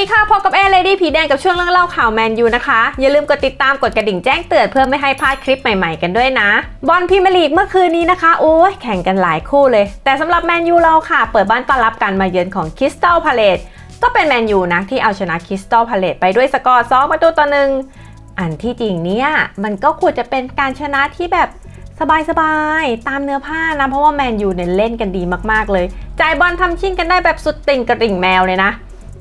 ดีค่ะ พบกับเอเลดี้ผีแดงกับช่วงเรื่องเล่าข่าวแมนยูนะคะ อย่าลืมกดติดตามกดกระดิ่งแจ้งเตือนเพื่อไม่ให้พลาดคลิปใหม่ๆกันด้วยนะ บอลพรีเมียร์ลีกเมื่อคืนนี้นะคะ โอ้ยแข่งกันหลายคู่เลย แต่สำหรับแมนยูเราค่ะ เปิดบ้านต้อนรับการมาเยือนของคริสตัลพาเลตก็เป็นแมนยูนะที่เอาชนะคริสตัลพาเลตไปด้วยสกอร์2ประตูต่อหนึ่งอันที่จริงเนี่ยมันก็ควรจะเป็นการชนะที่แบบสบายๆ ตามเนื้อผ้านะ เพราะว่าแมนยูเนี่ยเล่นกันดีมากๆเลย จ่ายบอลทำชิ่งกันได้แบบสุดติ่งกระดิ่งแมวเลยนะ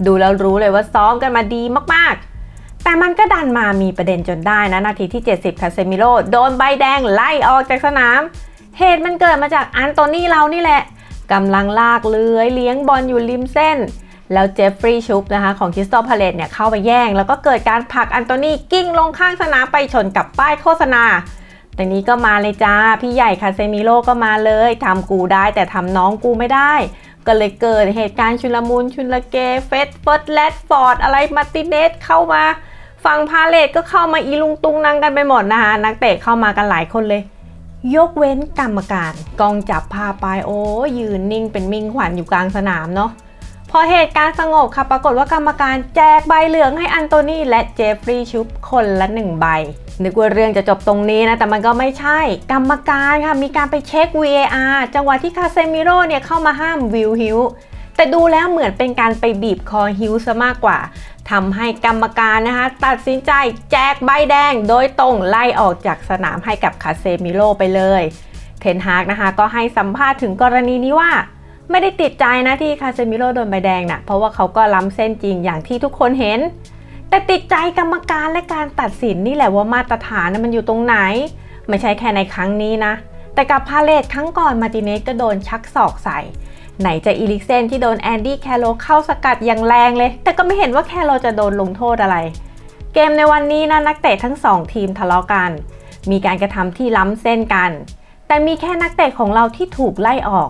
ดูแล้วรู้เลยว่าซ้อมกันมาดีมากๆ แต่มันก็ดันมามีประเด็นจนได้นะนาทีที่ 70 คาเซมิโร่โดนใบแดงไล่ออกจากสนาม เหตุมันเกิดมาจากอันโตนี่เรานี่แหละกำลังลากเลื้อยเลี้ยงบอลอยู่ริมเส้น แล้วเจฟฟรีย์ชุบนะคะของคริสตัลพาเลตเนี่ยเข้าไปแย่ง แล้วก็เกิดการผลักอันโตนี่กิ้งลงข้างสนามไปชนกับป้ายโฆษณาแต่นี้ก็มาเลยจ้า พี่ใหญ่คาเซมิโร่ก็มาเลยทำกูได้แต่ทำน้องกูไม่ได้ ก็เลยเกิดเหตุการณ์ชุลมุนชุลเกเฟสเฟิร์สแลดฟอร์ดอะไรมาร์ติเนสเข้ามาฝั่งพาเลตก็เข้ามาอีลุงตุงนังกันไปหมดนะคะนักเตะเข้ามากันหลายคนเลย ยกเว้นกรรมการ กองจับพาไปโอ้ยืนนิ่งเป็นมิ่งขวัญอยู่กลางสนามเนาะพอเหตุการณ์สงบค่ะปรากฏว่ากรรมการแจกใบเหลืองให้อันโตนี่และเจฟฟรีย์ชุบคนละหนึ่งใบ นึกว่าเรื่องจะจบตรงนี้นะ แต่มันก็ไม่ใช่ กรรมการค่ะ มีการไปเช็ค VAR จังหวะที่คาเซมิโร่เนี่ยเข้ามาห้ามวิลฮิวแต่ดูแล้วเหมือนเป็นการไปบีบคอฮิวซะมากกว่าทำให้กรรมการนะคะ ตัดสินใจแจกใบแดง โดยตรงไล่ออกจากสนามให้กับคาเซมิโร่ไปเลย เทนฮากนะคะ ก็ให้สัมภาษณ์ถึงกรณีนี้ว่าไม่ได้ติดใจนะที่คาเซมิโร่โดนใบแดงนะ่ะเพราะว่าเขาก็ล้ำเส้นจริงอย่างที่ทุกคนเห็น แต่ติดใจกรรมการและการตัดสินนี่แหละว่ามาตรฐานมันอยู่ตรงไหน ไม่ใช่แค่ในครั้งนี้นะ แต่กับพาเลตครั้งก่อนมาติเนสก็โดนชักศอกใส่ ไหนจะอีลิกเซนที่โดนแอนดี้แคโรเข้าสกัดอย่างแรงเลย แต่ก็ไม่เห็นว่าแคโรจะโดนลงโทษอะไร เกมในวันนี้นะนักเตะทั้งสองทีมทะเลาะกัน มีการกระทำที่ล้ำเส้นกัน แต่มีแค่นักเตะของเราที่ถูกไล่ออก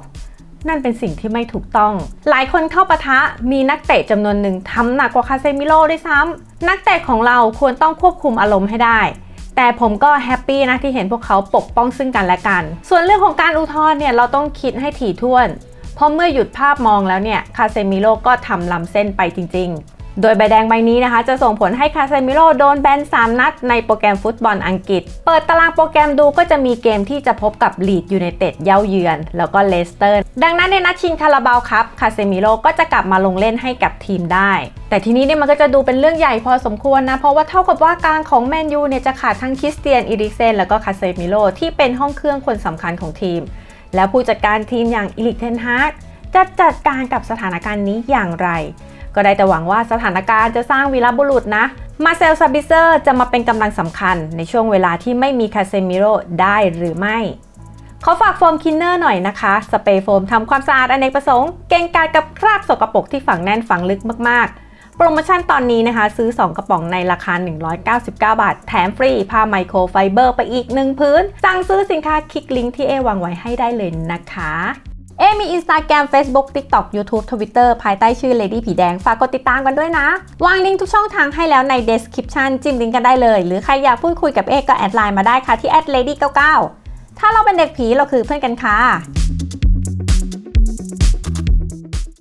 นั่นเป็นสิ่งที่ไม่ถูกต้อง หลายคนเข้าปะทะมีนักเตะจำนวนหนึ่งทำหนักกว่าคาเซมิโร่ด้วยซ้ำนักเตะของเราควรต้องควบคุมอารมณ์ให้ได้ แต่ผมก็แฮปปี้นะที่เห็นพวกเขาปกป้องซึ่งกันและกัน ส่วนเรื่องของการอุทธรณ์เนี่ยเราต้องคิดให้ถี่ถ้วน เพราะเมื่อหยุดภาพมองแล้วเนี่ยคาเซมิโร่ก็ทำล้ำเส้นไปจริง ๆ โดยใบแดงใบนี้นะคะ จะส่งผลให้คาเซมิโร่โดนแบน 3 นัดในโปรแกรมฟุตบอลอังกฤษ เปิดตารางโปรแกรมดูก็จะมีเกมที่จะพบกับลีดยูไนเต็ดเย้าเยือน แล้วก็เลสเตอร์ ดังนั้นในนัดชิงคาราบาวครับคาเซมิโร่ก็จะกลับมาลงเล่นให้กับทีมได้ แต่ทีนี้เนี่ยมันก็จะดูเป็นเรื่องใหญ่พอสมควรนะ เพราะว่าเท่ากับว่ากลางของแมนยูเนี่ยจะขาดทั้งคริสเตียนอีริกเซนแล้วก็คาเซมิโร่ที่เป็นห้องเครื่องคนสำคัญของทีม แล้วผู้จัดการทีมอย่างอิลิกเทนฮากจะจัดการกับสถานการณ์นี้อย่างไร ก็ได้แต่หวังว่าสถานการณ์จะสร้างวีรบุรุษนะ มาเซลซาบิเซอร์จะมาเป็นกำลังสำคัญในช่วงเวลาที่ไม่มีคาเซมิโร่ได้หรือไม่ขอฝากโฟมคินเนอร์หน่อยนะคะ สเปรย์โฟมทำความสะอาดอเนกประสงค์ เก่งกาจกับคราบสกปรกที่ฝังแน่นฝังลึกมากๆ โปรโมชั่นตอนนี้นะคะ ซื้อ 2 กระป๋องในราคา 199 บาท แถมฟรีผ้าไมโครไฟเบอร์ไปอีก 1 พื้น สั่งซื้อสินค้าคลิกลิงก์ที่เอวางไว้ให้ได้เลยนะคะ เอมี Instagram Facebook TikTok YouTube Twitter ภายใต้ชื่อ Lady ผีแดง ฝากกดติดตามกันด้วยนะ วางลิงก์ทุกช่องทางให้แล้วใน description จิ้มลิงก์กันได้เลย หรือใครอยากพูดคุยกับเอก็แอดไลน์มาได้ค่ะที่ @lady99 ถ้าเราเป็นเด็กผีเราคือเพื่อนกันค่ะ